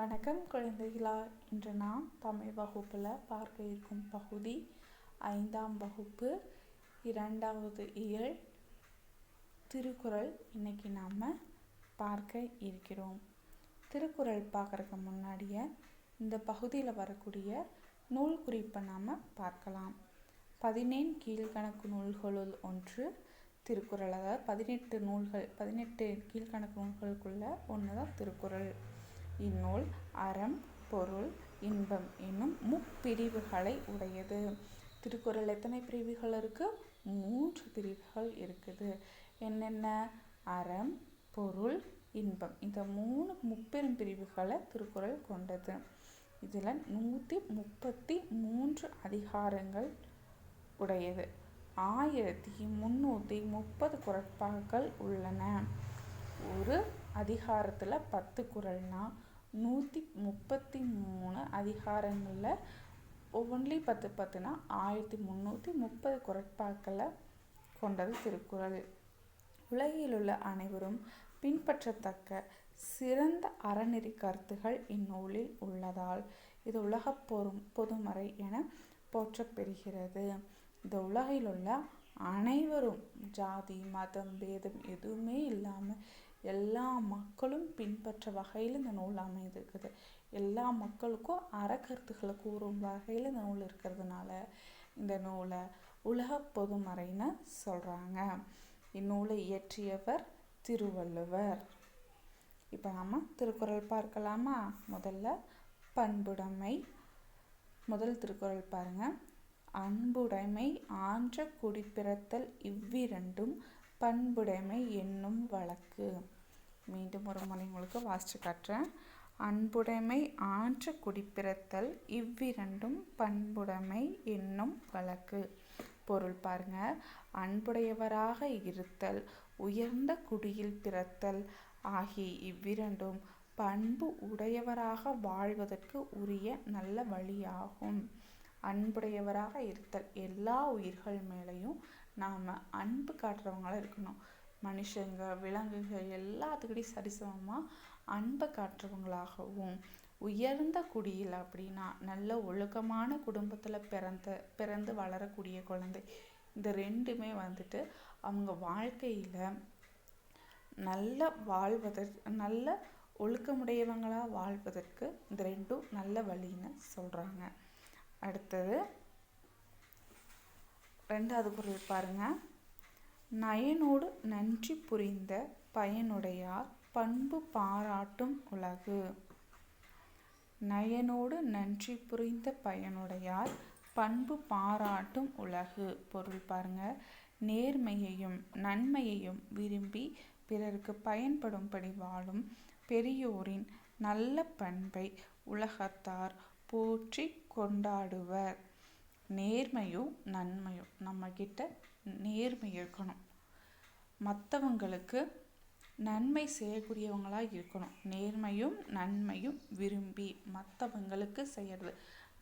வணக்கம் குழந்தைகளா. இன்று நாம் தமிழ் வகுப்பில் பார்க்க இருக்கும் பகுதி ஐந்தாம் வகுப்பு இரண்டாவது இயல் திருக்குறள். இன்னைக்கு நாம் பார்க்க இருக்கிறோம். திருக்குறள் பார்க்குறதுக்கு முன்னாடியே இந்த பகுதியில் வரக்கூடிய நூல் குறிப்பை நாம் பார்க்கலாம். பதினேன் கீழ்கணக்கு நூல்களுள் ஒன்று திருக்குறள். அதாவது பதினெட்டு நூல்கள் பதினெட்டு கீழ்கணக்கு நூல்களுக்குள்ள ஒன்று தான் திருக்குறள். இந்நூல் அறம் பொருள் இன்பம் என்னும் முப்பிரிவுகளை உடையது. திருக்குறள் எத்தனை பிரிவுகள் இருக்குது மூன்று பிரிவுகள் இருக்குது. என்னென்ன? அறம் பொருள் இன்பம். இந்த மூணு முப்பெரும் பிரிவுகளை திருக்குறள் கொண்டது. இதில் நூற்றி முப்பத்தி மூன்று அதிகாரங்கள் உடையது. ஆயிரத்தி முந்நூற்றி முப்பது குரட்பாக்கள் உள்ளன. ஒரு அதிகாரத்தில் பத்து குரல்னால் நூற்றி முப்பத்தி மூணு அதிகாரங்களில் ஒன்லி பத்து பத்துனா ஆயிரத்தி முந்நூற்றி முப்பது குரட்பாக்களை கொண்டது திருக்குறள். உலகில் உள்ள அனைவரும் பின்பற்றத்தக்க சிறந்த அறநெறி கருத்துகள் இந்நூலில் உள்ளதால் இது உலக பொறும் பொதுமறை என போற்றப்பெறுகிறது இந்த உலகில் உள்ள அனைவரும் ஜாதி மதம் பேதம் எதுவுமே இல்லாமல் எல்லா மக்களும் பின்பற்ற வகையில் இந்த நூல் அமைந்திருக்குது. எல்லா மக்களுக்கும் அறக்கருத்துக்களை கூறும் வகையில் இந்த நூல் இருக்கிறதுனால இந்த நூலை உலக பொதுமறைன்னு சொல்கிறாங்க இந்நூலை இயற்றியவர் திருவள்ளுவர். இப்போ நாம் திருக்குறள் பார்க்கலாமா? முதல்ல பண்புடைமை. முதல் திருக்குறள் பாருங்க. அன்புடைமை ஆன்ற குடிப்பிறத்தல் இவ்விரண்டும் பண்புடைமை என்னும் வழக்கு. மீண்டும் ஒரு முறை உங்களுக்கு வாசிச்சு காட்டுறேன். அன்புடைமை ஆன்ற குடிப்பிறத்தல் இவ்விரண்டும் பண்புடைமை என்னும் வழக்கு. பொருள் பாருங்க. அன்புடையவராக இருத்தல் உயர்ந்த குடியில் பிறத்தல் ஆகிய இவ்விரண்டும் பண்பு உடையவராக வாழ்வதற்கு உரிய நல்ல வழியாகும். அன்புடையவராக இருத்தல் எல்லா உயிர்கள் மேலேயும் நாம் அன்பு காட்டுறவங்களாக இருக்கணும். மனுஷங்க விலங்குகள் எல்லாத்துக்கிட்டையும் சரிசமமாக அன்பை காட்டுறவங்களாகவும் உயர்ந்த குடியில் அப்படின்னா நல்ல ஒழுக்கமான குடும்பத்தில் பிறந்த பிறந்து வளரக்கூடிய குழந்தை. இந்த ரெண்டுமே வந்துட்டு அவங்க வாழ்க்கையில் நல்ல வாழ்வதற்கு நல்ல ஒழுக்கமுடையவங்களாக வாழ்வதற்கு இந்த ரெண்டும் நல்ல வழின்னு சொல்கிறாங்க அடுத்தது ரெண்டாவது குரல் பாருங்க. நயனோடு நன்றி புரிந்த பயனுடையார் பண்பு பாராட்டும் உலகு. நயனோடு நன்றி புரிந்த பயனுடையார் பண்பு பாராட்டும் உலகு. பொருள் பாருங்க. நேர்மையையும் நன்மையையும் விரும்பி பிறருக்கு பயன்படும்படி வாழும் பெரியோரின் நல்ல பண்பை உலகத்தார் போற்றி கொண்டாடுவர். நேர்மையும் நன்மையும் நம்மக்கிட்ட நேர்மை இருக்கணும். மற்றவங்களுக்கு நன்மை செய்யக்கூடியவங்களாக இருக்கணும். நேர்மையும் நன்மையும் விரும்பி மற்றவங்களுக்கு செய்கிறது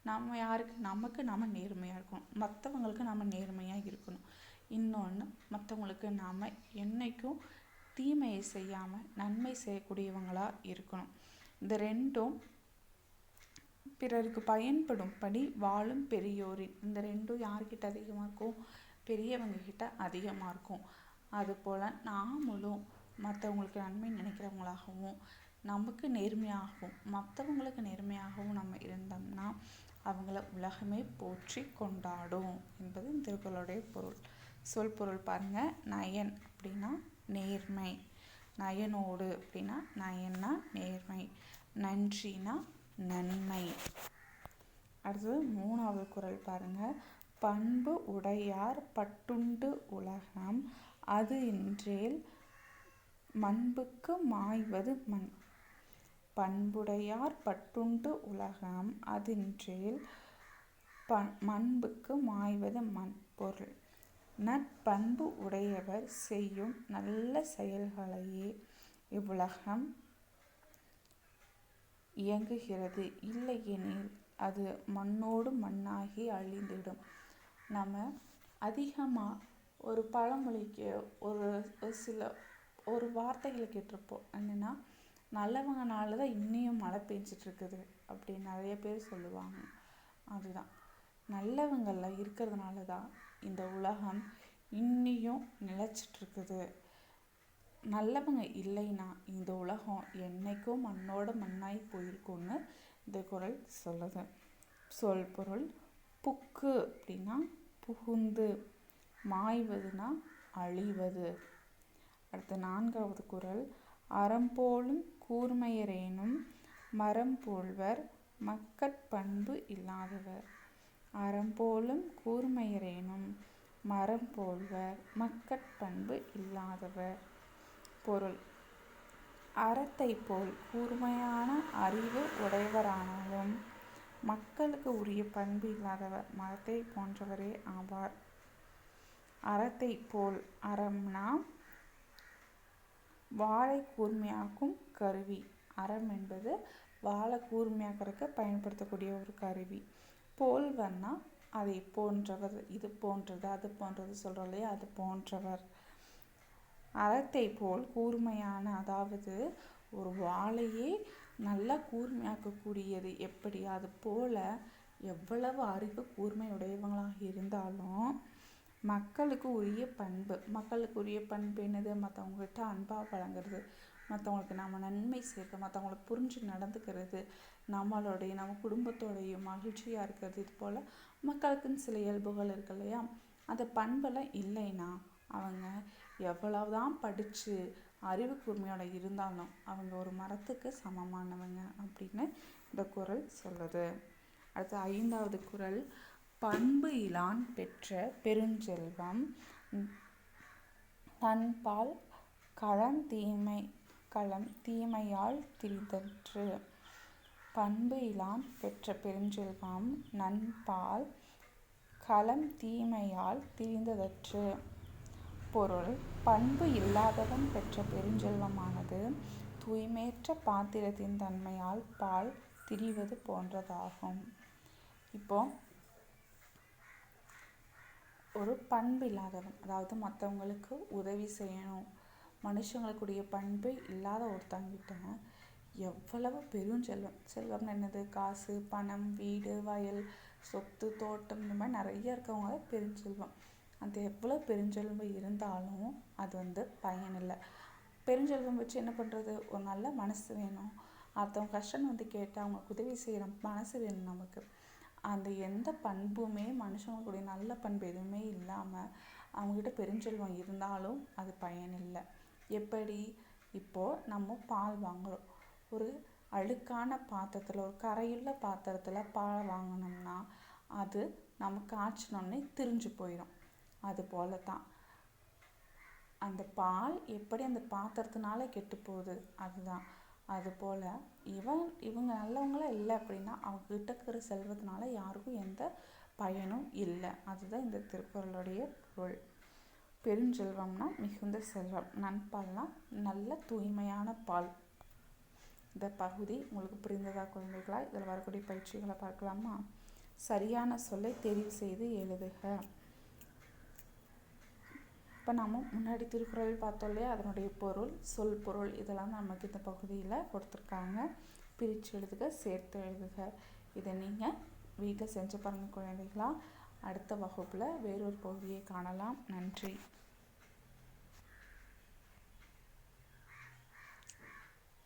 நம்ம யாருக்கு நமக்கு நம்ம நேர்மையாக இருக்கணும். மற்றவங்களுக்கு நம்ம நேர்மையாக இருக்கணும். இன்னொன்று மற்றவங்களுக்கு நாம் என்றைக்கும் தீமையை செய்யாமல் நன்மை செய்யக்கூடியவங்களாக இருக்கணும். இந்த ரெண்டும் பிறருக்கு பயன்படும்படி வாழும் பெரியோரின் இந்த ரெண்டும் யார்கிட்ட அதிகமாக இருக்கும்? பெரியவங்க கிட்ட அதிகமாக இருக்கும். அதுபோல் நாமளும் மற்றவங்களுக்கு நன்மை நினைக்கிறவங்களாகவும் நமக்கு நேர்மையாகவும் மற்றவங்களுக்கு நேர்மையாகவும் நம்ம இருந்தோம்னா அவங்கள உலகமே போற்றி கொண்டாடும் என்பது திருக்குறளுடைய பொருள். சொல் பொருள் பாருங்க. நயன் அப்படின்னா நேர்மை. நயனோடு அப்படின்னா நயன்னா நேர்மை. நன்றினா நன்மை. அடுத்தது மூணாவது குரல் பாருங்க. பண்பு உடையார் பட்டுண்டு உலகம் அது இன்றேல் மண்புக்கு மாய்வது மண். பண்புடையார் பட்டுண்டு உலகம் அதின்றேல் ப மண்புக்கு மாய்வது மண் பொருள். நற்பண்பு உடையவர் செய்யும் நல்ல செயல்களையே இவ்வுலகம் இயங்குகிறது. இல்லையெனில் அது மண்ணோடு மண்ணாகி அழிந்துடும். நம்ம அதிகமாக ஒரு பழமொழிக்கு ஒரு ஒரு சில ஒரு வார்த்தைகளை கேட்டிருப்போம். என்னென்னா நல்லவங்கனால தான் இன்னையும் மழை பெஞ்சிட்ருக்குது அப்படின்னு நிறைய பேர் சொல்லுவாங்க. அதுதான். நல்லவங்களில் இருக்கிறதுனால தான் இந்த உலகம் இன்னியும் நிலச்சிட்ருக்குது. நல்லவங்க இல்லைன்னா இந்த உலகம் என்னைக்கும் மண்ணோட மண்ணாய் போயிருக்கும்னு இந்த குரல் சொல்லுது. சொல் பொருள் புக்கு அப்படின்னா புகுந்து மாய்வதுனா அழிவது. அடுத்து நான்காவது குரல் அறம்போலும் கூர்மையரேனும் மரம் போல்வர் மக்கட்பண்பு இல்லாதவர். அறம்போலும் கூர்மையரேனும் மரம் போல்வர் மக்கட்பண்பு இல்லாதவர். பொருள். அறத்தை போல் கூர்மையான அறிவு உடையவரானாலும் மக்களுக்கு உரிய பண்பு இல்லாதவர் மரத்தை போன்றவரே ஆவார். அறத்தை போல் அறம்னா வாழை கூர்மையாக்கும் கருவி. அறம் என்பது வாழை கூர்மையாக்கிறதுக்கு பயன்படுத்தக்கூடிய ஒரு கருவி. போல்வர்னா அதை போன்றவர் இது போன்றது அது போன்றது சொல்கிறோம் இல்லையா? அது போன்றவர். அறத்தை போல் கூர்மையான அதாவது ஒரு வாழையே நல்லா கூர்மையாக்கக்கூடியது. எப்படி? அது போல் எவ்வளவு அறிவு கூர்மை உடையவங்களாக இருந்தாலும் மக்களுக்கு உரிய பண்பு மக்களுக்கு உரிய பண்பு என்னது? மற்றவங்ககிட்ட அன்பாக பழங்குறது மற்றவங்களுக்கு நம்ம நன்மை சேர்க்க மற்றவங்களுக்கு புரிஞ்சு நடந்துக்கிறது நம்மளுடைய நம்ம குடும்பத்தோடையும் மகிழ்ச்சியாக இருக்கிறது இது போல் மக்களுக்குன்னு சில இயல்புகள் இருக்கு இல்லையா? அந்த பண்பெல்லாம் இல்லைன்னா அவங்க எவ்வளவுதான் படித்து அறிவு கூர்மையோட இருந்தாலும் அவங்க ஒரு மரத்துக்கு சமமானவங்க அப்படின்னு இந்த குரல் சொல்லுது. அடுத்து ஐந்தாவது குரல் பண்பு இலான் பெற்ற பெருஞ்செல்வம். தன்பால் களம் தீமை களம் தீமையால் திரிதற்று. பண்பு இலான் பெற்ற பெருஞ்செல்வம் நண்பால் களம் தீமையால் திரிந்ததற்று. பொருள் பண்பு இல்லாதவன் பெற்ற பெருஞ்செல்வமானது தூய்மையற்ற பாத்திரத்தின் தன்மையால் பால் திரிவது போன்றதாகும். இப்போ ஒரு பண்பு இல்லாதவன் அதாவது மற்றவங்களுக்கு உதவி செய்யணும் மனுஷங்களுக்குடைய பண்பு இல்லாத ஒருத்தங்கிட்ட எவ்வளவு பெருஞ்செல்வம். செல்வம் என்னது? காசு பணம் வீடு வயல் சொத்து தோட்டம் இந்த மாதிரி நிறைய இருக்கவங்க பெருஞ்செல்வம். அது எவ்வளோ பெருஞ்செல்வம் இருந்தாலும் அது வந்து பயனில்லை. பெருஞ்செல்வம் வச்சு என்ன பண்ணுறது ஒரு நல்ல மனசு வேணும். அடுத்தவங்க கஷ்டம் வந்து கேட்டு அவங்களுக்கு உதவி செய்கிற மனசு வேணும் நமக்கு. அந்த எந்த பண்புமே மனுஷங்களுடைய நல்ல பண்பு எதுவுமே இல்லாமல் அவங்ககிட்ட பெருஞ்செல்வம் இருந்தாலும் அது பயனில்லை. எப்படி? இப்போது நம்ம பால் வாங்குகிறோம் ஒரு அழுக்கான பாத்திரத்தில் ஒரு கரையுள்ள பாத்திரத்தில் பால் வாங்கினோம்னா அது நம்ம காய்ச்சினோடனே திரிஞ்சு போயிடும் அது போல தான் அந்த பால் எப்படி அந்த பாத்திரத்தினால கெட்டு போகுது அதுதான். அதுபோல் இவன் இவங்க நல்லவங்களாம் இல்லை அப்படின்னா அவங்கக்கிட்ட இருக்கிற செல்வத்தினால யாருக்கும் எந்த பயனும் இல்லை. அதுதான் இந்த திருக்குறளுடைய பொருள். பெருஞ்செல்வம்னா மிகுந்த செல்வம். நண்பால்னா நல்ல தூய்மையான பால். இந்த பகுதி உங்களுக்கு புரிந்ததா குழந்தைகளா? இதில் வரக்கூடிய பயிற்சிகளை பார்க்கலாமா? சரியான சொல்லை தெரிவு செய்து எழுதுக. இப்போ நம்ம முன்னாடி திருக்குறள் பார்த்தோம் இல்லையா? அதனுடைய பொருள் சொல் பொருள் இதெல்லாம் நமக்கு இந்த பகுதியில் கொடுத்துருக்காங்க. பிரித்து எழுதுக சேர்த்து எழுதுக. இதை நீங்கள் வீட்டில் செஞ்சு பாருங்கள் குழந்தைகளா. அடுத்த வகுப்பில் வேறொரு பகுதியை காணலாம். நன்றி.